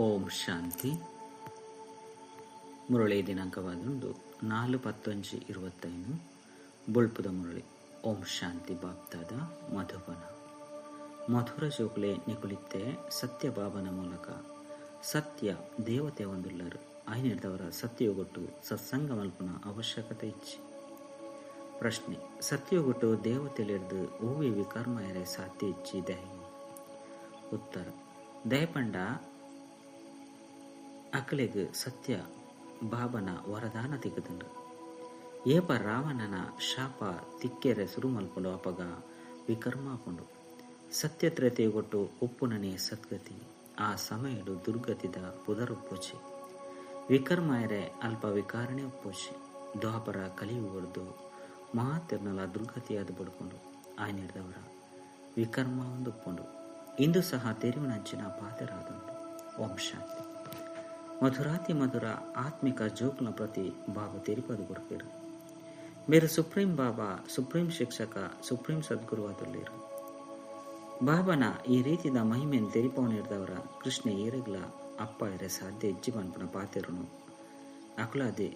ಓಂ ಶಾಂತಿ. ಮುರಳಿ ದಿನಾಂಕವಾದೊಂದು ನಾಲ್ಕು ಪತ್ತೊಂಜಿ ಇರುವತ್ತೈದು. ಬುಳ್ಪುದ ಮುರಳಿ. ಓಂ ಶಾಂತಿ ಬಾಪ್ತಾದ ಮಧುಬನ. ಮಧುರ ಜೋಗುಲೆ ನಿಕುಲಿತ್ತೆ ಸತ್ಯ ಬಾಬನ ಮೂಲಕ. ಸತ್ಯ ದೇವತೆ ಒಂದುಲ್ಲರು ಆಯ್ನಿಡ್ದವರ ಸತ್ಯಗೊಟ್ಟು ಸತ್ಸಂಗ ಮಲ್ಪನ ಅವಶ್ಯಕತೆ ಇಚ್ಚಿ. ಪ್ರಶ್ನೆ ಸತ್ಯಗೊಟ್ಟು ದೇವತೆಲಿರ್ದು ಓವಿ ವಿಕರ್ಮಯರೆ ಸಾಧ್ಯ ಇಚ್ಚಿ ದಹಿ ಉತ್ತರ, ದಯಪಂಡ ಅಕಲೆಗ್ ಸತ್ಯ ಬಾಬನ ವರದಾನ ತೆಗೆದುಂಡು. ಏಪ ರಾವಣನ ಶಾಪ ತಿಕ್ಕೆರೆ ಸುರು ಮಲ್ಪುಂಡು ಅಪಗ ವಿಕರ್ಮಾಪುಂಡು ಸತ್ಯತ್ರತೆಗೊಟ್ಟು ಉಪ್ಪುನನೆ ಸದ್ಗತಿ, ಆ ಸಮಯಡು ದುರ್ಗತಿದ ಪುದರುಪ್ಪುಚಿ ವಿಕರ್ಮಾಯರೆ ಅಲ್ಪ ವಿಕಾರಣೆ ಪೂಜೆ ದ್ವಾಪರ ಕಲಿಯುವರ್ದು ಮಹಾತಿರ್ನಲ ದುರ್ಗತಿಯಾದ ಬಡ್ಕೊಂಡು ಆಯ್ನಿಡ್ದವರ ವಿಕರ್ಮ ಒಂದು ಇಂದು ಸಹ ತೆರಿವಿನಂಚಿನ ಪಾದರಾದುಂಡು ಓಂ ಶಾಂತಿ. మధురాతి మధుర ఆత్మిక జోకుల ప్రతి బాబా తెరిపదు కొడుకేరు మీరు ಸುಪ್ರೀಂ ಬಾಬಾ ಸುಪ್ರೀಂ ಶಿಕ್ಷಕ ಸುಪ್ರೀಂ ಸದ್ಗುರುವಾದುಳ್ಳೇರು ಬಾಬನ ಈ ರೀತಿದ ಮಹಿಮೆಯನ್ನು ತೆರಿಪವನಿರ್ದವರ ಕೃಷ್ಣ ಏರೆಗ್ಲ ಅಪ್ಪ ಎರೆ ಸಾಧ್ಯ ಇಜ್ಜಿ ಪನ್ಪನ ಪಾತೆರುನು ಅಕುಲಾದೆ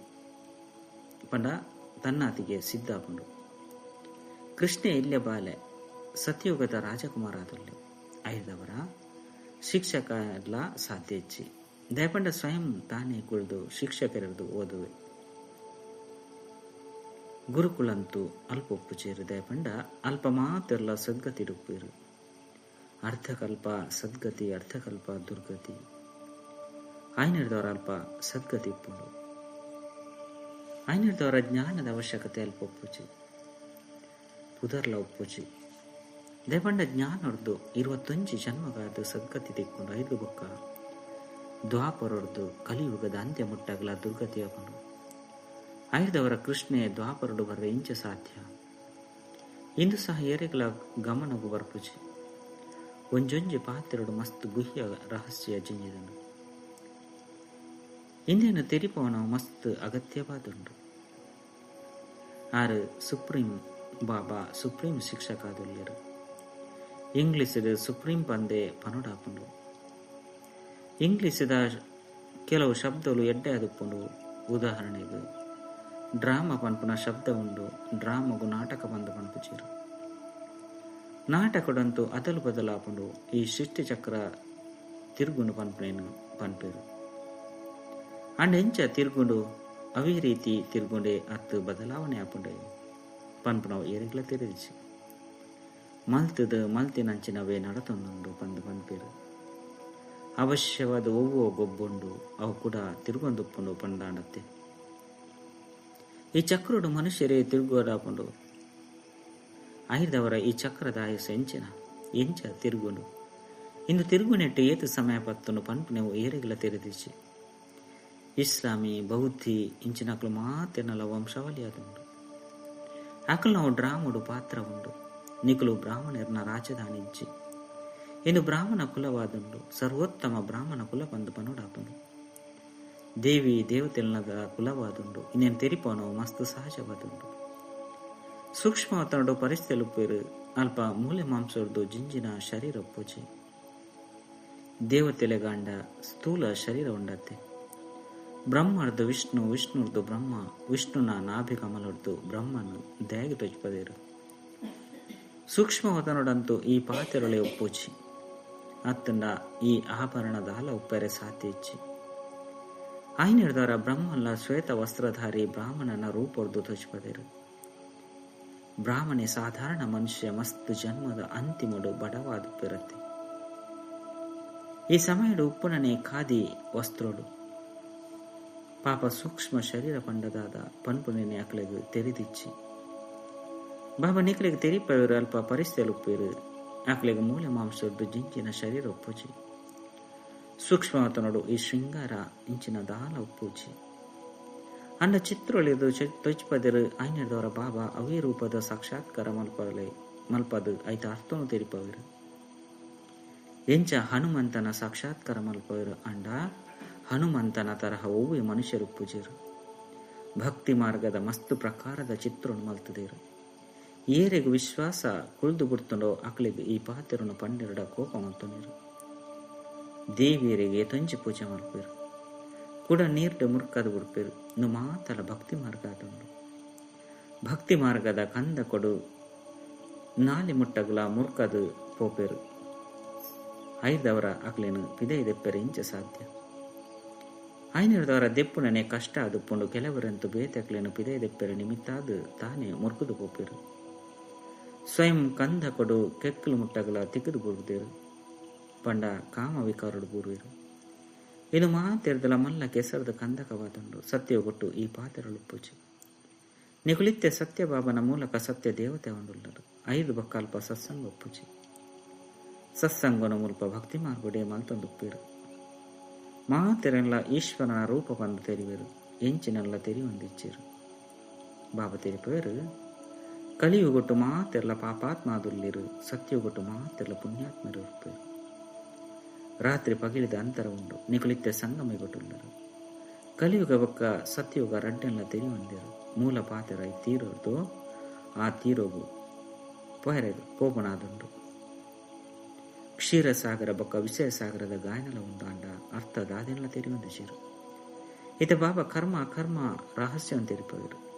ಪಂಡ ತನ್ನಾತಿಗೆ ಸಿದ್ಧಾಪುಂಡು ಕೃಷ್ಣ ಇಲ್ಲೆ ಬಾಲೆ ಸತ್ಯುಗದ ರಾಜಕುಮಾರ ಆದುಲ್ಲೆ ಐದವರ ಶಿಕ್ಷಕ ಎಲ್ಲ ಸಾಧ್ಯ ಇಚ್ಚಿ ದಯಪಂಡ ಸ್ವಯಂ ತಾನೇ ಕುಳಿದು ಶಿಕ್ಷಕರದು ಓದುವೆ. ಗುರುಕುಲಂತೂ ಅಲ್ಪ ಒಪ್ಪುಚೇರು ದಯಪಂಡ, ಅಲ್ಪ ಮಾತೆಲ್ಲ ಸದ್ಗತಿ ರೂಪಿರು ಅರ್ಥಕಲ್ಪ ಸದ್ಗತಿ ಅರ್ಥಕಲ್ಪ ದುರ್ಗತಿ. ಆಯ್ನಿಡ್ದವರ ಅಲ್ಪ ಸದ್ಗತಿ ಇಪ್ಪುಂಡು. ಆಯ್ನಿಡ್ದವರ ಜ್ಞಾನದ ಅವಶ್ಯಕತೆ ಅಲ್ಪ ಒಪ್ಪುಚಿ. ಪುದರ್ಲ ಒಪ್ಪುಚಿ. ದಯಪಂಡ ಜ್ಞಾನ ಹೊಡೆದು ಜನ್ಮಗಾದ ಸದ್ಗತಿ ತಿಕ್ಕೊಂಡು ಐದು ಬೊಕ್ಕ. ದ್ವಾಪರೊಡ್ದು ಕಲಿಯುಗದ ಅಂತ್ಯ ಮುಟ್ಟಗಲ ದುರ್ಗತಿಯವನು ಆಯ್ದವರ ಕೃಷ್ಣೆ ದ್ವಾಪರಡು ಬರ್ರೆ ಇಂಚ ಸಾಧ್ಯ. ಇಂದು ಸಹ ಏರೆಗಳ ಗಮನಗು ಬರ್ಪುಜಿ ಒಂಜೊಂಜಿ ಪಾತ್ರೆಡು ಮಸ್ತ್ ಗುಹ್ಯ ರಹಸ್ಯ ಜಿಂಜಿದನು. ಇಂದಿನ ತೆರಿಪವನ ಮಸ್ತ್ ಅಗತ್ಯವಾದುಂಡು ಆರು ಸುಪ್ರೀಂ ಬಾಬಾ ಸುಪ್ರೀಂ ಶಿಕ್ಷಕಾದುಲ್ಯರು ಇಂಗ್ಲಿಷ್ ಸುಪ್ರೀಂ ಪಂದೆ ಪನೋಡಾಪುಂಡು. ಇಂಗ್ಲಿಷದ ಕೆಲವು ಎಡ್ಡೆ ಅದುಪ್ಪುಂಡು ಉದಾಹರಣೆಗೆ ಡ್ರಾಮಾ ಪನ್ಪುನ ಶಬ್ದ ಉಂಡು, ಡ್ರಾಮಗು ನಾಟಕ ಬಂದು ಪನ್ಪುಚಿರು ನಾಟಕದಂತೂ ಅದಲು ಬದಲಾಪುಂಡು ಈ ಸೃಷ್ಟಿ ಚಕ್ರ ತಿರುಗುಂಡು ಪನ್ಪುನೇನು ಪನ್ಪೇರು ಅಂಡ್ ಎಂಚ ತಿರುಗುಂಡು ಅವೇ ರೀತಿ ತಿರುಗುಂಡೆ ಅತ್ತು ಬದಲಾವಣೆ ಆಪುಂಡೆ. ಪನ್ಪುನವು ಏರಿಗ್ಲ ತಿರುಗಿಸಿ ಮಲ್ತದ ಮಲ್ತಿನಂಚಿನವೇ ನಡತೊಂದುಂಡು ಪಂದು ಪನ್ಪೇರು ಅವಶ್ಯವಾದ ಹೂವು ಗೊಬ್ಬುಂಡು, ಅವು ಕೂಡ ತಿರುಗೊಂದುಪ್ಪುಂಡು ಪಂಡಾಂಡತ್ತೆ ಈ ಚಕ್ರಡು ಮನುಷ್ಯರೇ ತಿರುಗೋಡಾಪುಂಡು ಐದವರ ಈ ಚಕ್ರದ ಆಯಸ ಎಂಚಿನ, ಎಂಚ ತಿರುಗುಂಡು. ಇಂದು ತಿರುಗುನೆಟ್ಟು ಏತು ಸಮಯ ಪತ್ತುಂಡು ಪನ್ಪುನೆವು ಏರೆಗ್ಲ ತೆರೆದಿಸಿ ಇಸ್ಲಾಮಿ, ಬೌದ್ಧಿ ಇಂಚಿನಕ್ಲು ಮಾತೆನಲ ವಂಶಾವಳಿ ಅದುಂಡು ಅಕಲು ನಾವು ಡ್ರಾಮುಡು ಪಾತ್ರ ಉಂಡು ನಿಕುಲು ಬ್ರಾಹ್ಮಣರನ್ನ ರಾಜಧಾನಿ ಇಜ್ಜಿ ಇನ್ನು ಬ್ರಾಹ್ಮಣ ಕುಲವಾದುಂಡು ಸರ್ವೋತ್ತಮ ಬ್ರಾಹ್ಮಣ ಕುಲ ಬಂದು ಪನುಡಾಪುಂಡು ದೇವಿ ದೇವತೆಲ್ನದ ಕುಲವಾದುಂಡು ಇನ್ನೇನು ತೆರಿಪವನವು ಮಸ್ತ್ ಸಹಜವಾದುಂಡು ಸೂಕ್ಷ್ಮವತನಡು ಪರಿಸ್ಥಿತಿ ಉಪ್ಪೇರು ಅಲ್ಪ ಮೂಲೆ ಮಾಂಸರ್ದು ಜಿಂಜಿನ ಶರೀರ ಪೂಜೆ ದೇವತೆಲೆಗಾಂಡ ಸ್ಥೂಲ ಶರೀರ ಉಂಡತ್ತೆ ಬ್ರಹ್ಮರ್ದು ವಿಷ್ಣು ವಿಷ್ಣುರ್ದು ಬ್ರಹ್ಮ ವಿಷ್ಣುನ ನಾಭಿಕಮಲರ್ದು ಬ್ರಹ್ಮನು ದಯಗೆ ತೊಜ್ಪದೇರು ಸೂಕ್ಷ್ಮವತನೊಡಂತೂ ಈ ಪಾತೆರೊಳೆ ಒಪ್ಪುಚಿ ಅತ್ತಂಡ ಈ ಆಭರಣದ ಹಲ ಉಪ್ಪರೆ ಸಾತ್ಯಿಚ್ಚಿ ಆಯ್ನಿಡ್ದವರ ಬ್ರಹ್ಮಲ್ಲ ಶ್ವೇತ ವಸ್ತ್ರಧಾರಿ ಬ್ರಾಹ್ಮಣನ ರೂಪೊರ್ದು ತೊಚ್ಪದೇರು ಬ್ರಾಹ್ಮಣೆ ಸಾಧಾರಣ ಮನುಷ್ಯ, ಮಸ್ತ್ ಜನ್ಮದ ಅಂತಿಮಡು ಬಡವಾದುಪ್ಪಿರತ್ತೆ ಈ ಸಮಯಡು ಉಪ್ಪುನನೆ ಖಾದಿ ವಸ್ತ್ರೋಡು. ಪಾಪ ಸೂಕ್ಷ್ಮ ಶರೀರ ಪಂಡದಾದ ಪನ್ಪುನೆನೆ ಅಕಲೆಗೆ ತೆರೆದಿಚ್ಚಿ. ಬಾಬಾ ನಿಕಲಿಗೆ ತೆರಿಪವರು ಅಲ್ಪ ಪರಿಸ್ಥಿತಿ ಉಪ್ಪೇರು. ಆಕಲಿಗೆ ಮೂಲೆ ಮಾಂಸದ್ದು ಜಿಂಚಿನ ಶರೀರ ಉಪ್ಪುಜಿ ಸೂಕ್ಷ್ಮವತನಡು ಈ ಶೃಂಗಾರ, ಇಂಚಿನ ದಾಲ ಉಪ್ಪುಜಿ ಅಂಡ ಚಿತ್ರೊಳಿದು ತೊಚ್ಪದರು ಐನದವರ ಬಾಬಾ ಅವೇ ರೂಪದ ಸಾಕ್ಷಾತ್ಕಾರ ಮಲ್ಪಲೆ ಮಲ್ಪದು ಐತ ಅರ್ಥನು ತೆರಿಪವರು. ಎಂಚ ಹನುಮಂತನ ಸಾಕ್ಷಾತ್ಕಾರ ಮಲ್ಪವಿರು ಅಂಡ ಹನುಮಂತನ ತರಹ ಒವ್ವೆ ಮನುಷ್ಯರು ಪೂಜಿರು ಭಕ್ತಿ ಮಾರ್ಗದ ಮಸ್ತ್ ಪ್ರಕಾರದ ಚಿತ್ರನು ಮಲ್ತದೇರು. ಏರೆಗು ವಿಶ್ವಾಸ ಕುಳಿದು ಬಿಡ್ತಂಡೋ ಅಕ್ಲಿಗೆ ಈ ಪಾತ್ರನ ಪನ್ನೆರಡ ಕೋಪ ಮಂತುನಿರು ದೇವಿಯರಿಗೆ ತೊಂಜಿ ಪೂಜೆ ಮಾಡ್ಪೇರು. ಕೂಡ ನೀರ್ಡೆ ಮುರ್ಕದ ಬಿಡ್ಪೇರು ನು ಮಾತಲ ಭಕ್ತಿ ಮಾರ್ಗ ಅದೊಂದು ಭಕ್ತಿ ಮಾರ್ಗದ ಕಂದ ಕೊಡು. ನಾಲಿ ಮುಟ್ಟಗಲ ಮುರ್ಕದು ಪೋಪೇರು. ಐದವರ ಅಕ್ಲೇನು ಪಿದೈ ದೆಪ್ಪೆರೆ ಇಂಚ ಸಾಧ್ಯ. ಐನೂರದವರ ದೆಪ್ಪುನನೆ ಕಷ್ಟ ಅದುಪ್ಪುಂಡು ಕೆಲವರಂತೂ ಬೇತಕ್ಲೇನು ಪಿದೈ ದೆಪ್ಪೆರೆ ನಿಮಿತ್ತಾದು ತಾನೇ ಮುರ್ಕದು ಪೋಪೇರು. ಸ್ವಯಂ ಕಂದ ಕೊಡು, ಕೆಕ್ಕಲು ಮುಟ್ಟಗಳ ತಿಕ್ಕದು ಬುರುದೇರು ಪಂಡ ಕಾಮ ವಿಕಾರಡು ಬೂರುವೆರು. ಇನ್ನು ಮಾತೆರ್ದಲ ಮಲ್ಲ ಕೆಸರದ ಕಂದಕವಾದಂಡು ಸತ್ಯಗೊಟ್ಟು ಈ ಪಾತ್ರಗಳು ಪೂಜೆ. ನಿಗುಳಿತ್ಯ ಸತ್ಯಬಾಬನ ಮೂಲಕ ಸತ್ಯ ದೇವತೆ ಒಂದುಳ್ಳರು ಐದು ಬಕ್ಕಲ್ಪ ಸತ್ಸಂಗ ಪೂಜೆ. ಸತ್ಸಂಗನ ಮೂಲಕ ಭಕ್ತಿ ಮಾರ್ಗುಡೆ ಮಲ್ತೊಂದುಪ್ಪೇರು. ಮಾತೆರೆಲ್ಲ ಈಶ್ವರನ ರೂಪ ಬಂದು ತೆರಿವೆರು. ಎಂಚಿನೆಲ್ಲ ತೆರಿ ಹೊಂದಿಚ್ಚೇರು ಬಾಬಾ ತೆರಿಪೇರು ಕಲಿಯುಗೊಟ್ಟು ಮಾತೆರ್ಲ ಪಾಪಾತ್ಮಾದುಲ್ಲಿರು ಸತ್ಯಗೊಟ್ಟು ಮಾತೆರ್ಲ ಪುಣ್ಯಾತ್ಮರು ಇರ್ಪೇರು ರಾತ್ರಿ ಪಗಿಲಿದ ಅಂತರ ಉಂಡು ನಿಗುಳಿತ್ತೆ ಸಂಗಮಿಗೊಟ್ಟುಳ್ಳರು ಕಲಿಯುಗ ಬೊಕ್ಕ ಸತ್ಯುಗ ರಡ್ಡೆಲ್ಲ ತೆರಿ ಹೊಂದಿರು ಮೂಲ ಪಾತೆರ ತೀರೋದು ಆ ತೀರೋಗು ಪೊಹರೆದು ಕ್ಷೀರ ಕ್ಷೀರಸಾಗರ ಬೊಕ್ಕ ವಿಷಯ ಸಾಗರದ ಗಾಯನಲ ಉಂದಾಂಡ ಅರ್ಥ ದಾದೆಲ್ಲ ತೆರಿ ಹೊಂದಿಸಿರು ಇತ ಬಾಬಾ ಕರ್ಮ ಕರ್ಮ ರಹಸ್ಯವನ್ನು ತೆರಿಪವರು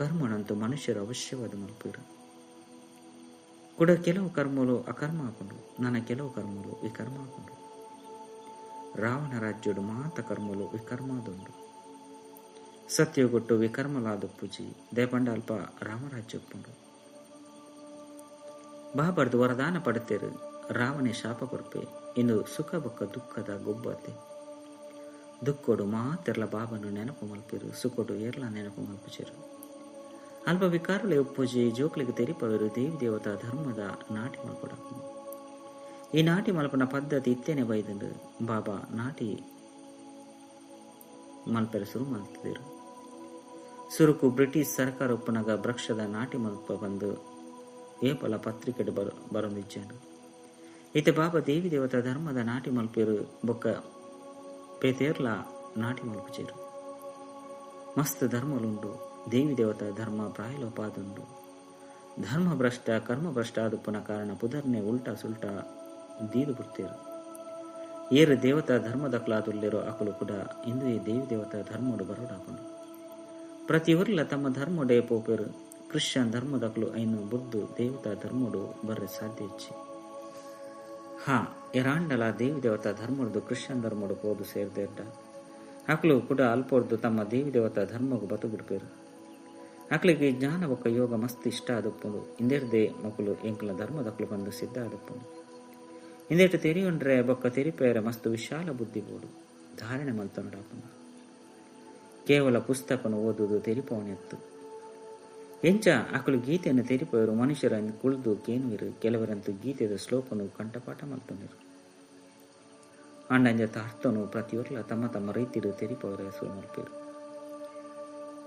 ಕರ್ಮನಂತೂ ಮನುಷ್ಯರು ಅವಶ್ಯವಾದ ಮಲ್ಪರು. ಕೂಡ ಕೆಲವು ಕರ್ಮಲು ಅಕರ್ಮ ಹಾಕೊಂಡು, ನನ್ನ ಕೆಲವು ಕರ್ಮಲು ವಿಕರ್ಮ ಹಾಕೊಂಡು. ಕರ್ಮಲು ವಿಕರ್ಮಾದುಂಡು. ಸತ್ಯಗೊಟ್ಟು ವಿಕರ್ಮಲಾದ ಪೂಜಿ ದೇಪಂಡ ಅಲ್ಪ ರಾಮರಾಜ್ಯ ಒಪ್ಪುಂಡು ಬಾಬರ್ದು ವರದಾನ ಪಡುತ್ತೇರು ರಾವಣೆ ಶಾಪ ಕೊಡ್ಪೆ ಇನ್ನು ಸುಖ ಬೊಕ್ಕ ದುಃಖದ ಗೊಬ್ಬತೆ. ದುಃಖಡು ಮಾತೆರ್ಲ ಬಾಬನು ನೆನಪು ಮಲ್ಪಿರು, ಸುಖಡು ಏರ್ಲ ನೆನಪು ಮಲ್ಪಿಸಿರು. ಅಲ್ಪ ವಿಕಾರಲೆ ಉಪ್ಪುಜಿ ಜೋಕ್ಲಿಗೆ ತೆರಿಪವರು ದೇವಿ ದೇವತಾ ಧರ್ಮದ ನಾಟಿ ಮಲ್ಪಡಕು ಈ ನಾಟಿ ಮಲ್ಪನ ಪದ್ಧತಿ ಇತ್ತೇನೆ ಬೈದಂಡು ಬಾಬಾ ನಾಟಿ ಮಲ್ಪೆರ ಶುರು ಮಾಡ್ತಿದ್ದರು ಸುರುಕು ಬ್ರಿಟಿಷ್ ಸರ್ಕಾರ ಉಪ್ಪನಗ ವೃಕ್ಷದ ನಾಟಿ ಮಲ್ಪ ಬಂದು ಏಪಲ ಪತ್ರಿಕೆಡು ಬರ, ಬರೊಂದಿಜ್ಜಾನು. ಈತ ಬಾಬಾ ದೇವಿ ದೇವತಾ ಧರ್ಮದ ನಾಟಿ ಮಲ್ಪೇರು ಬೊಕ್ಕ ಪೇತೇರ್ಲ ನಾಟಿ ಮಲ್ಪುಚೇರು. ಮಸ್ತ್ ಧರ್ಮಲುಂಡು ದೇವಿ ದೇವತಾ ಧರ್ಮ ಪ್ರಾಯಲೋಪಾದುಂಡು ಧರ್ಮ ಭ್ರಷ್ಟ ಕರ್ಮ ಭ್ರಷ್ಟ ಅದುಪ್ಪನ ಕಾರಣ ಪುದರ್ನೆ ಉಲ್ಟಾ ಸುಲ್ಟಾ ದೀದು ಬಿಡ್ತೇರು. ಏರು ದೇವತಾ ಧರ್ಮದ ಕ್ಲಾದುಲ್ಲಿರೋ ಅಕಲು ಕೂಡ ಇಂದು ಈ ದೇವಿ ದೇವತಾ ಧರ್ಮೋಡು ಬರೋಡಾಕೊಂಡು. ಪ್ರತಿ ಊರ್ಲ ತಮ್ಮ ಧರ್ಮೋಡೆ ಪೋಪೇರು, ಕ್ರಿಶ್ಚಿಯನ್ ಧರ್ಮದಕ್ಲು ಐನು ಬುದ್ಧು ದೇವತಾ ಧರ್ಮೋಡು ಬರ್ರೆ ಸಾಧ್ಯ ಹೆಚ್ಚಿ ಹಾ ಎರಾಂಡಲ ದೇವಿ ದೇವತಾ ಧರ್ಮೋಡು ಕ್ರಿಶ್ಚಿಯನ್ ಧರ್ಮಡು ಪೋದು ಸೇರ್ದೇಡ್ಡ ಅಕ್ಲು ಕೂಡ ಅಲ್ಪೋರ್ದು ತಮ್ಮ ದೇವಿ ದೇವತಾ ಧರ್ಮಗೂ ಬತು ಬಿಡ್ಪೇರು ಅಕ್ಲಿಗೆ ಜ್ಞಾನ ಬೊಕ್ಕ ಯೋಗ ಮಸ್ತ್ ಇಷ್ಟ ಆದಪ್ಪುಂಡು. ಇಂದೆರ್ದೆ ಮಕ್ಕಳು ಎಂಕಲ ಧರ್ಮದಕ್ಲು ಬಂದು ಸಿದ್ಧ ಆದುಪ್ಪುಂಡು. ತೆರಿ ಉಂಡ್ರೆ ಬೊಕ್ಕ ತೆರಿಪೇರ ಮಸ್ತ್ ವಿಶಾಲ ಬುದ್ಧಿ ಬೋಡು ಧಾರಣೆ ಮಲ್ತೊಂಡಾಪುಂಡು ಕೇವಲ ಪುಸ್ತಕನು ಓದುದು ತೆರಿಪವನೆತ್ತು ಎಂಚ ಅಕಲು ಗೀತೆಯನ್ನು ತೆರಿಪವರು ಮನುಷ್ಯರನ್ನು ಕುಳಿದು ಕೇನುವಿರು ಕೆಲವರಂತೂ ಗೀತೆದ ಶ್ಲೋಕನು ಕಂಠಪಾಠ ಮಲ್ತೊಂಡಿರು ಅಣ್ಣಂಜ ಅರ್ಥನು ಪ್ರತಿಯೊರ್ಲ ತಮ್ಮ ತಮ್ಮ ರೈತರು ತೆರಿಪವರ ಹೆಸರು ಮಲ್ಪೇರು.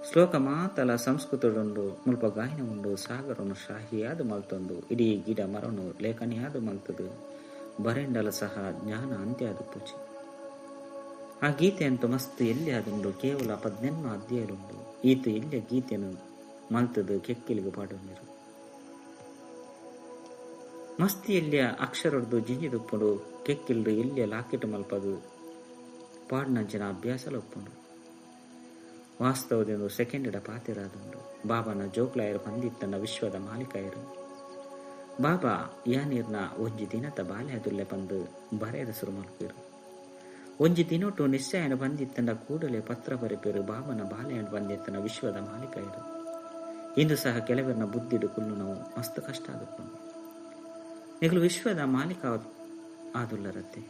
ಶ್ಲೋಕ ಮಾತಲ ಸಂಸ್ಕೃತದೊಂದು ಮುಲ್ಪ ಗಾಯನ ಉಂಡು ಸಾಗರನು ಶಾಹಿಯಾದ ಮಲ್ತೊಂದು, ಇಡೀ ಗಿಡ ಮರನು ಲೇಖನಿಯಾದ ಮಲ್ತದು, ಬರೆಂಡಲ ಸಹ ಜ್ಞಾನ ಅಂತ್ಯಾದ ಪೂಜೆ. ಆ ಗೀತೆ ಅಂತೂ ಮಸ್ತ್ ಎಲ್ಲಿ ಆದುಂಡು, ಕೇವಲ ಪದ್ನೆನ್ನು ಅಧ್ಯಾಯಲುಂಡು, ಈತ ಎಲ್ಲಿಯ ಗೀತೆಯನ್ನು ಮಲ್ತದು, ಕೆಕ್ಕಿಲಿಗೆ ಪಾಡುವರು ಮಸ್ತಿ ಎಲ್ಲಿಯ ಅಕ್ಷರದ್ದು ಜಿಂಜಿದುಪ್ಪುಡು ಕೆಕ್ಕಿಲ್ಡು ಎಲ್ಲಿಯ ಲಾಕೆಟ್ ಮಲ್ಪದು, ಪಾಡ್ನಂಚಿನ ಅಭ್ಯಾಸಲ ಒಪ್ಪುಂಡು ವಾಸ್ತವದಿಂದ ಸೆಕೆಂಡಿಡ ಪಾತಿರಾದುಂಡು ಬಾಬಾನ ಜೋಕ್ಲಾಯರು ಬಂದಿತ್ತನ್ನ ವಿಶ್ವದ ಮಾಲೀಕಾಯರು. ಬಾಬಾ ಯಾನೀರ್ನ ಒಂಜಿ ದಿನದ ಬಾಲ್ಯದುಲ್ಲೆ ಬಂದು ಬರೆಯದ ಸುರು ಮಲ್ಪಿರು ಒಂಜಿ ದಿನೊಟ್ಟು ನಿಶ್ಚಯನ ಬಂದಿತ್ತಂಡ ಕೂಡಲೇ ಪತ್ರ ಬರೆಪಿರು ಬಾಬನ ಬಾಲ್ಯನ ಬಂದಿತ್ತನ ವಿಶ್ವದ ಮಾಲೀಕಾಯರು. ಇಂದು ಸಹ ಕೆಲವರನ್ನ ಬುದ್ಧಿಡು ಕುಲ್ಲು ನಾವು ಮಸ್ತ್ ಕಷ್ಟ ಆಗುತ್ತೆ ನಿಗಲು ವಿಶ್ವದ ಮಾಲೀಕ ಆದುಲ್ಲರತ್ತೆ.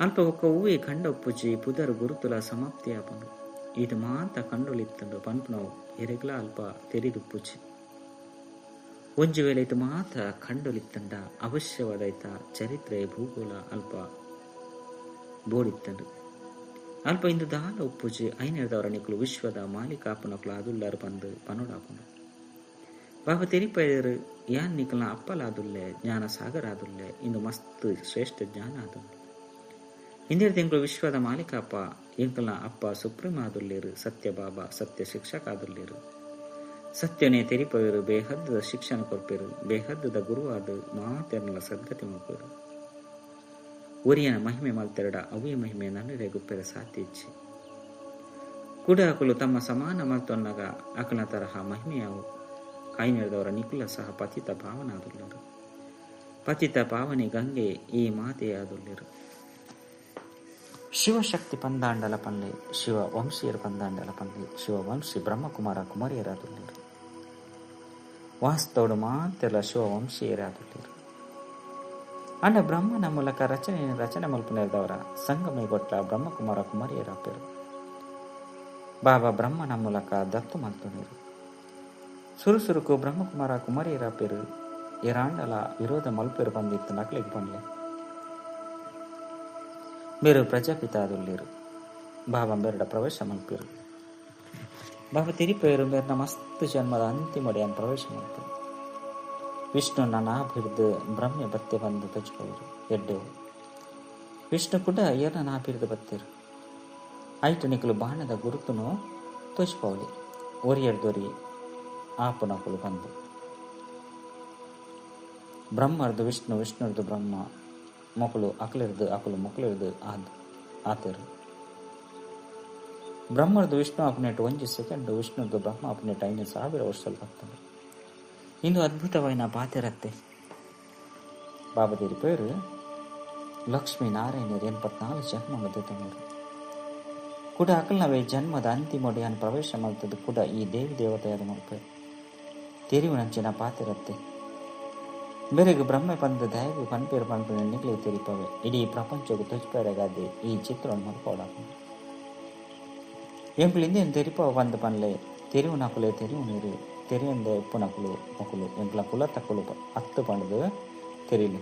ಅಲ್ಪ ಒಕ್ಕ ಹೂವೆ ಕಂಡ ಉಪ್ಪುಜಿ ಪುದರ್ ಗುರುತುಲ ಸಮಾಪ್ತಿಯಾಪನು ಇದು ಮಾತ ಕಂಡೊಳಿತ್ತಂಡು ಪನ್ಪುನವು ಎರೆಗ್ಲ ಅಲ್ಪ ತೆರಿದುಪ್ಪುಜಿ ಒಂಜು ವೇಳೆ ಇದು ಮಾತ ಕಂಡೊಳಿತ್ತಂಡ ಅವಶ್ಯವಾದೈತ ಚರಿತ್ರೆ, ಭೂಗೋಳ ಅಲ್ಪ ಬೋಡಿತ್ತಂದು ಅಲ್ಪ ಇಂದು ದಾಲ ಉಪ್ಪುಜಿ, ಐನೆರದವರ ನಿಕ್ಕಲು ವಿಶ್ವದ ಮಾಲಿಕಾಪನಕ್ಲು ಅದುಲ್ಲಾರು ಬಂದು ಪನೋಡಾಪುಂಡು ಬಾಬ ತೆರಿಪೈರು ಯಾನ್ ನಿಕ್ಕಲ ಅಪ್ಪಲಾದುಲ್ಲೆ ಜ್ಞಾನ ಸಾಗರ ಆದುಲ್ಲೆ ಇಂದು ಮಸ್ತ್ ಶ್ರೇಷ್ಠ ಜ್ಞಾನ ಆದುಲ್ಲೆ ಇಂದಿನ ತಿಂಗಳು ವಿಶ್ವದ ಮಾಲೀಕಪ್ಪ ಎಂಕಲ್ನ ಅಪ್ಪ ಸುಪ್ರೀಂ ಆದುಲ್ಲಿರು ಸತ್ಯ ಬಾಬಾ, ಸತ್ಯ ಶಿಕ್ಷಕ ಆದುಲ್ಲಿರು ಸತ್ಯನೇ ತೆರಿಪವಿರು, ಬೇಹದ್ದದ ಶಿಕ್ಷಣ ಬೇಹದ್ದ ಬೇಹದ್ದದ ಗುರುವಾದ ಮಾತೆರ್ನಲ ಸದ್ಗತಿ ಮುಗಿರು ಒರಿಯನ ಮಹಿಮೆ ಮಲ್ತೆರಡ, ಅವಿಯ ಮಹಿಮೆ ನನ್ನರೆ ಗುಪ್ಪೆರ ಕುಡ ಅಕಲು ತಮ್ಮ ಸಮಾನ ಮಲ್ತೊನ್ನಗ, ಅಕಲ ತರಹ ಮಹಿಮೆಯಾವು ಕೈನೆರೆದವರ ನಿಕುಲ ಸಹ ಪತಿತ ಭಾವನಾದುಲ್ಲರು ಪತಿತ ಪಾವನೆ ಗಂಗೆ ಈ ಮಾತೆಯಾದುಳ್ಳರು. ಶಿವಶಕ್ತಿ ಪಂದಾಂಡಲ ಪನ್ಲೆ ಶಿವ ವಂಶೀಯರ ಪಂದಾಂಡಲ ಪನ್ಲೆ ಶಿವ ವಂಶಿ ಬ್ರಹ್ಮಕುಮಾರ ಕುಮಾರಿಯರಾದುಳ್ಳರು ವಾಸ್ತವಡು ಮಾತೆಲ್ಲ ಶಿವ ವಂಶೀಯರಾದುಳ್ಳರು ಅಂಡ ಬ್ರಹ್ಮನ ಮೂಲಕ ರಚನೆ ರಚನೆ ಸಂಗಮೈ ಸಂಗಮೇಗೊಟ್ಟ ಬ್ರಹ್ಮಕುಮಾರ ಕುಮಾರಿಯರಾದರು ಬಾಬಾ ಬ್ರಹ್ಮನ ಮೂಲಕ ದತ್ತು ಮಲ್ತುನೀರು ಸುರುಸುರುಕು ಬ್ರಹ್ಮಕುಮಾರ ಕುಮಾರಿಯರಾಪೆರು ಇರಾಂಡಲ ವಿರೋಧ ಮಲ್ಪೆರು ಬಂದಿತ್ತು ನಕಲಿಗೆ ಬಂದ್ಲೆ మీరు ప్రజాపితాదుల్లేరు భావం ಪ್ರವೇಶ ప్రవేశమనిపారు ಬಾಬಾ ತಿರಿಪೇರು ಮೇರ್ನ ಮಸ್ತ್ ಜನ್ಮದ ಅಂತಿಮೊಡೆಯ ಪ್ರವೇಶ ಮಾಡ್ತಾರೆ ವಿಷ್ಣು ನನ್ನ ಬಿರಿದು ಬ್ರಹ್ಮ ಬತ್ತೆ ಬಂದು ಬೆಚ್ಚೋರು ಎಡ್ಡು ವಿಷ್ಣು ಕೂಡ ಏನ ನಾ ಬಿರಿದು ಬತ್ತಿರು. ಐಟು ನಿಕಲು ಬಾಣದ ಗುರುತುನು ತೋಚ್ಪೌಲಿ. ಒರಿಯರ್ದೊರಿ ಆಪುನಕುಲು ಬಂದು. ಬ್ರಹ್ಮರ್ದು ವಿಷ್ಣು, ವಿಷ್ಣುರ್ದು ಬ್ರಹ್ಮ. ಮೊಕಲು ಅಕಲಿರ್ದು, ಅಕಲು ಮೊಕಲಿರ್ದು ಆದ್ ಆತೇರು. ಬ್ರಹ್ಮರದು ವಿಷ್ಣು ಅಪ್ನೇಟ್ ಒಂಜಿ ಸೆಕೆಂಡ್ ವಿಷ್ಣುದು ಬ್ರಹ್ಮ ಅಪ್ನೇಟ್ ಐದು ಸಾವಿರ ವರ್ಷದಲ್ಲಿ ಇನ್ನು ಇಂದು ನಾ ಪಾತಿರತ್ತೆ. ಬಾಬದೇರಿ ಪೇರು, ಲಕ್ಷ್ಮೀ ನಾರಾಯಣರು ಎನ್ಪತ್ನಾಲ್ಕು ಜನ್ಮ ಮಧ್ಯತಮರು ಕೂಡ ಅಕಲ್ನವೇ ಜನ್ಮದ ಅಂತಿಮೊಡಿ ಅನ್ನು ಪ್ರವೇಶ ಮಾಡುತ್ತದೆ ಕೂಡ ಈ ದೇವಿ ದೇವತೆಯಾದ ಮಲ್ಪರು ತೆರಿವು ನಂಚಿನ ಪಾತೆರತ್ತೆ. ಬೆರೆಗೆ ಬ್ರಹ್ಮೆ ಪಂದ ದಯವು ಕಣ್ಪೇರು ಪನ್ಪೇರು ನಿಗಳಿಗೆ ತೆರಿಪವೆ ಇಡೀ ಪ್ರಪಂಚಕ್ಕೆ ತುಚ್ಪೇರಗಾದೆ ಈ ಚಿತ್ರವನ್ನು ಮಲ್ಪೋಡಾಕು ಏನು ತೆರಿಪವ ಬಂದ ಪನ್ಲೆ ತೆರಿವು ನಕುಲೆ, ತೆರಿವು ನೀರು. ತೆರಿಯಂದ ಉಪ್ಪು ನಕುಲು ಮಕುಲು ಎಂಕ್ಲ ಕುಲ ತಕ್ಕಲು ಹತ್ತು ಪಣದು ತೆರಿಲು.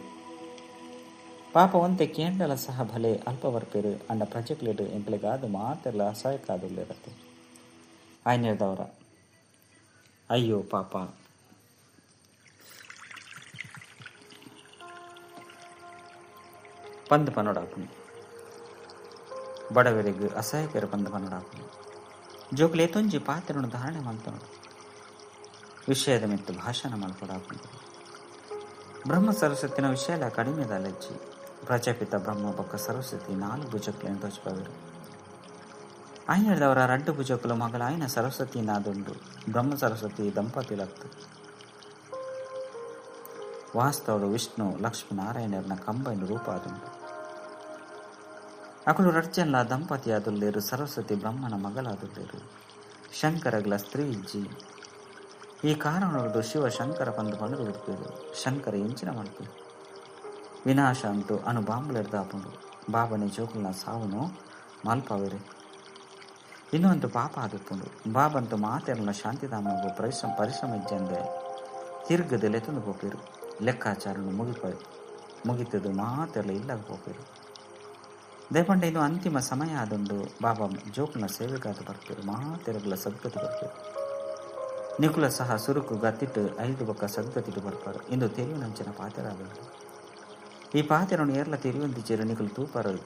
ಪಾಪ ಒಂದೆ ಕೇಂಡಲ ಸಹ ಭಲೆ ಅಲ್ಪ ಬರ್ಪೇರು ಅಂಡ ಪ್ರಜೆಕ್ಲೇಡು ಎಂಕ್ಲಿಗಾದು ಮಾತೆಲ್ಲ ಅಸಹಾಯಕಾದುಲ್ಲಿರತ್ತೆ ಆಯ್ನಿರ್ದವರ. ಅಯ್ಯೋ ಪಾಪ. ಪಂದ್ ಪನೋಡಾಪುನಿ ಬಡವರಿಗೆ ಅಸಹಾಯಕರ ಪಂದ್ ಪನೋಡಾಪುನಿ ಜೋಕ್ಲೆ ತುಂಜಿ ಪಾತ್ರ ಧಾರಣೆ ಮಲ್ತನೋಡು ವಿಷಯದ ಮಿತ್ತು ಭಾಷಣ ಮಲ್ಕೊಡಾಪುನಿ ಬ್ರಹ್ಮ ಸರಸ್ವತಿನ ವಿಷಯಲ ಕಡಿಮೆದಲ್ಲಜ್ಜಿ ಪ್ರಜಾಪಿತ ಬ್ರಹ್ಮ ಬೊಕ್ಕ ಸರಸ್ವತಿ ನಾಲ್ಕು ತೋಚ್ಪವಿರು ಆಯ್ನದವರ ರಡ್ಡು ಭುಜಕ್ಲು ಮಗಳ ಆಯ್ನ ಸರಸ್ವತಿ ನಾದುಂಡು ಬ್ರಹ್ಮ ಸರಸ್ವತಿ ದಂಪತಿಲತ್ತು ವಾಸ್ತವಡು ವಿಷ್ಣು ಲಕ್ಷ್ಮೀನಾರಾಯಣರನ್ನ ಕಂಬೈನ ರೂಪ ಆದುಂಡು ಅಕಲು ರಚ್ಚಲ್ಲ ದಂಪತಿಯಾದುಲ್ಲೇರು ಸರಸ್ವತಿ ಬ್ರಹ್ಮನ ಮಗಳಾದುಲ್ಲೇರು. ಶಂಕರಗಳ ಸ್ತ್ರೀ ಇಜ್ಜಿ ಈ ಕಾರಣ ಶಿವ ಶಂಕರ ಬಂದು ಬಂದು ಬಿಡ್ತೀರು ಶಂಕರ ಎಂಚಿನ ಮಾಡ್ತೀವಿ ವಿನಾಶ ಅಂತೂ ಅನು ಬಾಂಬುಲೆಡ್ದಾಪುಂಡು ಬಾಬನೆ ಜೋಕುಲ್ನ ಸಾವುನು ಮಲ್ಪವೇರಿ. ಇನ್ನೊಂದು ಪಾಪ ಆದುಪ್ಪುಂಡು ಬಾಬಂತು ಮಾತೆರನ ಶಾಂತಿಧಾಮ ಪರಿಶ್ರಮ ಪರಿಶ್ರಮ ಇಜ್ಜಂದೆ ತಿರ್ಗದೆ ತಂದು ಹೋಗಿರು ಲೆಕ್ಕಾಚಾರನು ಮುಗಿಪ, ಮುಗಿತದು ಮಾತೆಲ್ಲ ಇಲ್ಲಾಗ ಹೋಪಿರು ದೇಪಂಡ ಇದು ಅಂತಿಮ ಸಮಯ ಅದೊಂದು ಬಾಬಾ ಜೋಕ್ನ ಸೇವೆಗಾದ ಬರ್ತೀರು ಮಾತೆರಗಲ ಸದ್ಗತಿ ಬರ್ತೀರು. ನಿಕುಲ ಸಹ ಸುರುಕು ಗತ್ತಿಟ್ಟು ಐದು ಬೊಕ್ಕ ಸದ್ಗತಿಟ್ಟು ಬರ್ಪಾರು ಇಂದು ತೆರಿವು ನಂಚಿನ ಪಾತೆರಾದುಂಡು ಈ ಪಾತೆರನು ಏರ್ಲ ತೆರಿಯೊಂದಿಚ್ಚೇರು ನಿಕುಲು ತೂಪರ.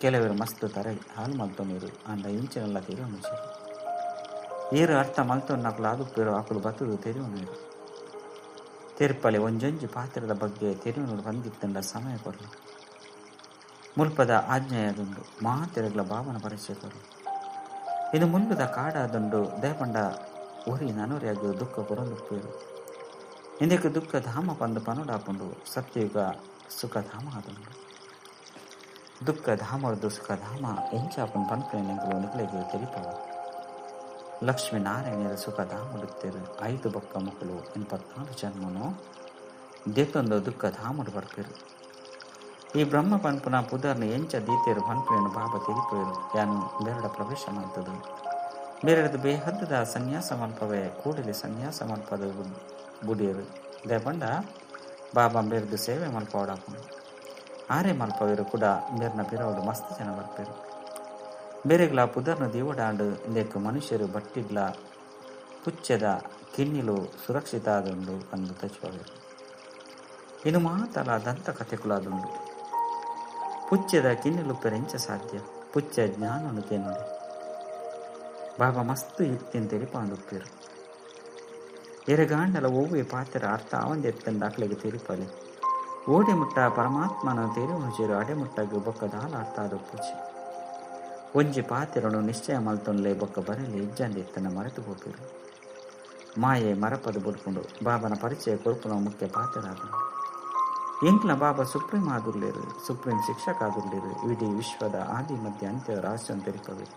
ಕೆಲವರು ಮಸ್ತ್ ತರ, ಹಾಲು ಮಲ್ತೊನೀರು ಅಂಡ ಇಂಚಿನೆಲ್ಲ ತೆರಿವು ಮುಂಚೆ ಏರು ಅರ್ಥ ಮಲ್ತೊಂಡು ನಕಲು ಆದುಪ್ಪೇರು ಆಕಲು ಬತ್ತದು ತೆರಿವು ನೀರು. ತೆರ್ಪಲೆ ಒಂಜೊಂಜಿ ಪಾತ್ರದ ಬಗ್ಗೆ ತೆರಿವು ಬಂದಿತ್ತಂಡ ಸಮಯ ಕೊರಲು. ಮುಲ್ಪದ ಆಜ್ಞೆಯದುಂಡು ಮಾತೆರಗ್ಲ ಭಾವನ ಪರಿಚಯಕರು ಇದು ಮುಲ್ಪದ ಕಾಡಾದುಂಡು ದಯಪಂಡ ಒರಿ ನನೊರೆಯಾಗಿ ದುಃಖ ಕೊರೊಂದುಪ್ಪೇರು ಇಂದಕ್ಕೆ ದುಃಖ ಧಾಮ ಪಂದು ಪನುಡಾಪುಂಡು. ಸತ್ಯಯುಗ ಸುಖ ಧಾಮ ಆದುಂಡು ದುಃಖ ಧಾಮರದು ಸುಖ ಧಾಮ ಎಂಚಾಪನ್ ಪನ್ಪೆನೆಂಕಲು ನಿಕಲೆಗೆ ತೆರಿಪವ. ಲಕ್ಷ್ಮೀ ನಾರಾಯಣರ ಸುಖ ಧಾಮಡುತ್ತೇರು ಐದು ಬಕ್ಕ ಮಕ್ಕಳು ಇಪ್ಪತ್ನಾಲ್ಕು ಜನ್ಮನು ದೇತೊಂದು ದುಃಖ ಧಾಮಡು ಬರ್ಪೇರು. ಈ ಬ್ರಹ್ಮ ಪನ್ಪುನ ಪುದರ್ನ ಎಂಚ ದೀತೇರು ಪನ್ಪುನ ಭಾಪ ತೆರಿಪೇರು ಯಾನು ಬೇರಡ ಪ್ರವೇಶ ಮಾಡ್ತದು ಬೇರೆಡದು ಬೇಹದ್ದದ ಸನ್ಯಾಸ ಮಲ್ಪವೇ ಕೂಡಲೇ ಸನ್ಯಾಸ ಮಲ್ಪದ ಗುಡಿಯರು ದೇಪಂಡ ಬಾಬಾ ಬೇರೆದು ಸೇವೆ ಮಲ್ಪವಡಾಪುಂಡು ಆರೆ ಮಲ್ಪವೇರು ಕೂಡ ಬೇರ್ನ ಪಿರವಡು ಮಸ್ತ್ ಜನ ಬರ್ಪೇರು. ಬೇರೆಗ್ಲ ಪುದರ್ನ ದೀವಡಾಂಡು ಇಂದೆಕ್ ಮನುಷ್ಯರು ಬಟ್ಟಿಗ್ಲ ಪುಚ್ಚದ ಕಿನ್ನಿಲು ಸುರಕ್ಷಿತ ಆದುಂಡು ಅಂದು ತಚ್ಪವೇರು. ಇನ್ನು ಮಾತಲ ದಂತ ಕಥೆಕುಲಾದುಂಡು ಪುಚ್ಚದ ಕಿನ್ನಿಲು ಪರಿಂಚ ಸಾಧ್ಯ ಪುಚ್ಚ ಜ್ಞಾನನು ತೇನುಡಿ ಬಾಬಾ ಮಸ್ತ್ ಅಂತೇಳಿ ಪಾಂಡುಪ್ಪಿರು. ಎರೆಗಾಂಡಲ ಒವ್ವೆ ಪಾತ್ರ ಅರ್ಥ ಅವಂದೆತ್ತಂಡ ಅಕ್ಲೆಗೆ ತಿರುಪಲೆ. ಓಡೆ ಮುಟ್ಟ ಪರಮಾತ್ಮನ ತೆರೆ ಹುಜಿರು ಅಡೆ ಮುಟ್ಟಗೆ ಬೊಕ್ಕ ಆದ ಪೂಜೆ ಒಂಜಿ ಪಾತಿರನು ನಿಶ್ಚಯ ಮಲ್ತೊನ್ಲೆ ಬೊಕ್ಕ ಬರಲಿ ಇಜ್ಜಂದಿತ್ತನ ಮರೆತು ಹೋಗಿರು ಮಾಯೆ ಮರಪದು ಬುಡ್ಕೊಂಡು ಬಾಬನ ಪರಿಚಯ ಕೊರ್ಪುನ ಮುಖ್ಯ ಪಾತ್ರರಾದ ಎಂಕ್ಲ ಬಾಬಾ ಸುಪ್ರೀಂ ಆದುರ್ಲೇರು ಸುಪ್ರೀಂ ಶಿಕ್ಷಕ ಆದುರ್ಲೇರು ಇಡೀ ವಿಶ್ವದ ಆದಿ, ಮಧ್ಯ, ಅಂತ್ಯ ತೆರಿಪಬೇಕು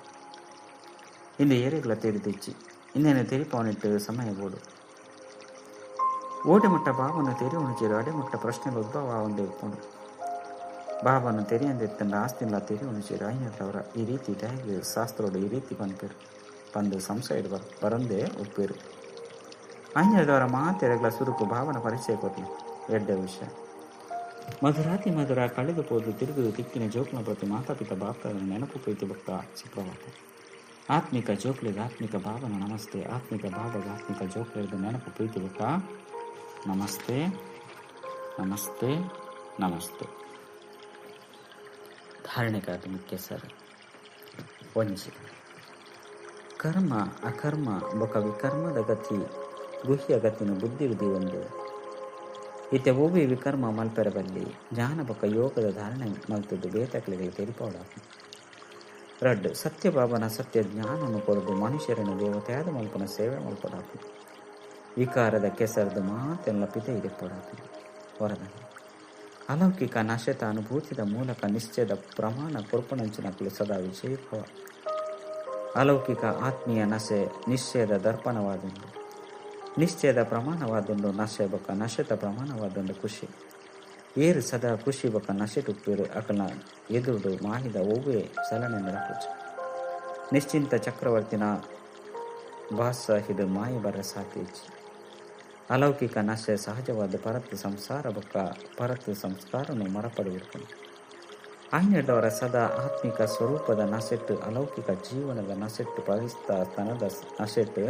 ಇಂದು ಏರೆಗಳ ತೆರಿದಿಚ್ಚಿ, ಇನ್ನೇನು ತೆರಿಪವನಿಟ್ಟು ಸಮಯ ಬೋಡು. ಓಟೆಮುಟ್ಟ ಬಾಬನ ತೆರಿ ಉಣಿಚಿರು ಅಡೆಮುಟ್ಟ ಪ್ರಶ್ನೆಗಳು ಉದ್ಭವ ಒಂದೇ ಒಪ್ಕೊಂಡು ಬಾಬನ ಆಸ್ತಿ ಆಸ್ತಿಲ್ಲ ತೆರಿ ಉಣಿಚಿರು ಐನರವರ ಈ ರೀತಿ ಡ್ಯಾಗ್ ಶಾಸ್ತ್ರೋಡು ಈ ರೀತಿ ಬಂದ್ಪೇರು, ಬಂದು ಸಂಶಯ ಬರ್, ಬರಂದೇ ಒಪ್ಪೇರು. ಅಯ್ಯದವರ ಮಾತೆರಗಳ ಸುರುಕು ಭಾವನ ಪರಿಚಯ ಕೊಡ್ಲಿ ಎರಡೇ ವಿಷಯ. ಮಧುರಾತಿ ಮಧುರ ಕಳೆದು ಹೋದು, ತಿರುಗುದು, ತಿಕ್ಕಿನ ಜೋಕ್ನ ಪ್ರತಿ ಮಾತಾಪಿತ ಬಾಪ್ತದ ನೆನಪು ಪ್ರೀತಿ ಭಕ್ತ ಸುಪ್ರಭಾತ. ಆತ್ಮಿಕ ಜೋಕ್ಲಿಗೆ ಆತ್ಮಿಕ ಭಾವನ, ನಮಸ್ತೆ. ಆತ್ಮಿಕ ಭಾವಗ ಆತ್ಮಿಕ ಜೋಕ್ಲಿಗೆ ನೆನಪು ಪ್ರೀತಿ ಭಕ್ತ, ನಮಸ್ತೆ ನಮಸ್ತೆ ನಮಸ್ತೆ. ಧಾರಣೆಗಾಗಿ ಮುಖ್ಯ ಸರ್. ಒಂಜಿ ಕರ್ಮ, ಅಕರ್ಮ, ಬೊಕ ವಿಕರ್ಮದ ಗತಿ, ಗುಹ್ಯ ಗತಿನ ಬುದ್ಧಿ ವಿಧಿ ಒಂದು. ಇತ್ತೆ ಓಬಿ ವಿಕರ್ಮ ಮಲ್ಪರ ಬಲ್ಲಿ ಜ್ಞಾನ ಬೊಕ ಯೋಗದ ಧಾರಣೆ ಮಲ್ತದ್ದು ಬೇತಕ್ಲಿಗೆ ತೆರಿಪೋಡ. ರಡ್ ಸತ್ಯ ಭಾವನ ಸತ್ಯ ಜ್ಞಾನವನ್ನು ಕೊಡದು ಮನುಷ್ಯರನ್ನು ದೇವತೆಯಾದ ಮಲ್ಪನ ಸೇವೆ ಮಲ್ಪಡಾಕು ವಿಕಾರದ ಕೆಸರದು ಮಾತೆಲ್ಲ ಪಿತೆ ಇರಿಪಡಾಕು ಹೊರದ ಅಲೌಕಿಕ ನಶತ ಅನುಭೂತಿದ ಮೂಲಕ ನಿಶ್ಚಯದ ಪ್ರಮಾಣ ಕೊರ್ಪಣಂಚಿನಕ್ಕಲು ಸದಾ ವಿಜಯಭವ. ಅಲೌಕಿಕ ಆತ್ಮೀಯ ನಶೆ ನಿಶ್ಚಯದ ದರ್ಪಣವಾದುಂಡು ನಿಶ್ಚಯದ ಪ್ರಮಾಣವಾದೊಂದು ನಶೆ ಬೊಕ್ಕ ನಶೆತ ಪ್ರಮಾಣವಾದೊಂದು ಖುಷಿ. ಏರು ಸದಾ ಖುಷಿ ಬೊಕ್ಕ ನಶೆ ಟುಪ್ಪೇರು ಅಕಲ ಎದುರುಡು ಮಾಹಿದ ಒವ್ವೇ ಚಲನೆ ನಡಪುಜ ನಿಶ್ಚಿಂತ ಚಕ್ರವರ್ತಿನ ಭಾಸ ಇದು ಮಾಯ ಬರ ಸಾಕೇಜಿ ಅಲೌಕಿಕ ನಶೆ ಸಹಜವಾದ ಪರತ್ತು ಸಂಸಾರ ಬೊಕ್ಕ ಪರತ್ತು ಸಂಸ್ಕಾರನು ಮರಪಡುವಿರ್ಕೊಂಡು ಐನೆಡ್ಡವರ ಸದಾ ಆತ್ಮಿಕ ಸ್ವರೂಪದ ನಸೆಟ್ಟು ಅಲೌಕಿಕ ಜೀವನದ ನಸೆಟ್ಟು ಪರಿಸ್ತ ಸ್ತನದ ನಸೆಟ್ಟು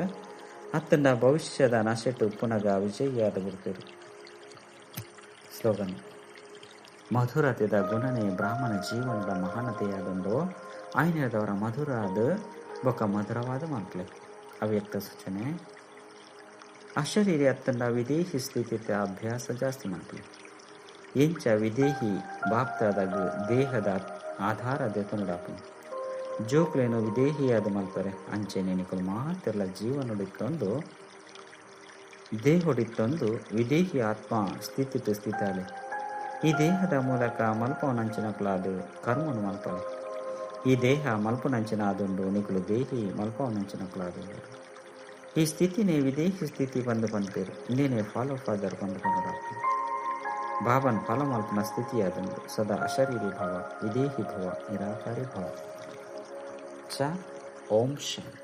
ಅತ್ತಂಡ ಭವಿಷ್ಯದ ನಾಶೆಟ್ಟು ಪುನಗ ವಿಜಯಿಯಾದ ಬಿಡ್ತೇರು ಸ್ಲೋಗನ್ ಮಧುರತೆದ ಗುಣನೆ ಬ್ರಾಹ್ಮಣ ಜೀವನದ ಮಹಾನತೆಯಾದೊಂದು ಮಧುರ ಅದು ಬೊಕ್ಕ ಮಧುರವಾದ ಮಾತ್ಲೆ. ಅವ್ಯಕ್ತ ಸೂಚನೆ. ಅಶರೀರಿ ಅತ್ತಂಡ ವಿದೇಹಿ ಸ್ಥಿತಿ ಅಭ್ಯಾಸ ಜಾಸ್ತಿ ಮಾಡ್ಲಿ ಎಂಚ ವಿದೇಹಿ ಬಾಪ್ತಾದಾಗ ದೇಹದ ಆಧಾರ ದೆತನುಡಾಪು ಜೋಕ್ಲೇನು ವಿದೇಹಿಯಾದ ಮಲ್ಪರೆ. ಅಂಚೆ ನೆನಿಕಲು ಮಾತೆಲ್ಲ ಜೀವನೊಡಿತ್ತೊಂದು, ದೇಹೊಡಿತ್ತೊಂದು ವಿದೇಹಿ ಆತ್ಮ ಸ್ಥಿತಿ ಸ್ಥಿತಾಲೆ. ಈ ದೇಹದ ಮೂಲಕ ಮಲ್ಪವನಂಚಿನಕಲಾದು ಕರ್ಮನು ಮಲ್ಪಲೆ ಈ ದೇಹ ಮಲ್ಪನಂಚಿನ ಆದುಂಡು ನಿಕಲು ದೇಹಿ ಮಲ್ಪವನಂಚಿನಕಲಾದುಂಡು ಈ ಸ್ಥಿತಿನೇ ವಿದೇಹಿ ಸ್ಥಿತಿ ಬಂದು ಬಂದಿರು. ಇನ್ನೇನೆ ಫಾಲೋ ಫಾದರ್ ಬಂದು ಬಂದು ಭಾವನ್ ಫಲಮಲ್ಪನ ಸ್ಥಿತಿಯಾದಂದು ಸದಾ ಅಶರೀರಿ ಭಾವ, ವಿದೇಹಿ ಭವ, ನಿರಾಕಾರಿ ಭಾವ. ಚ ಓಂ ಶಾಂತಿ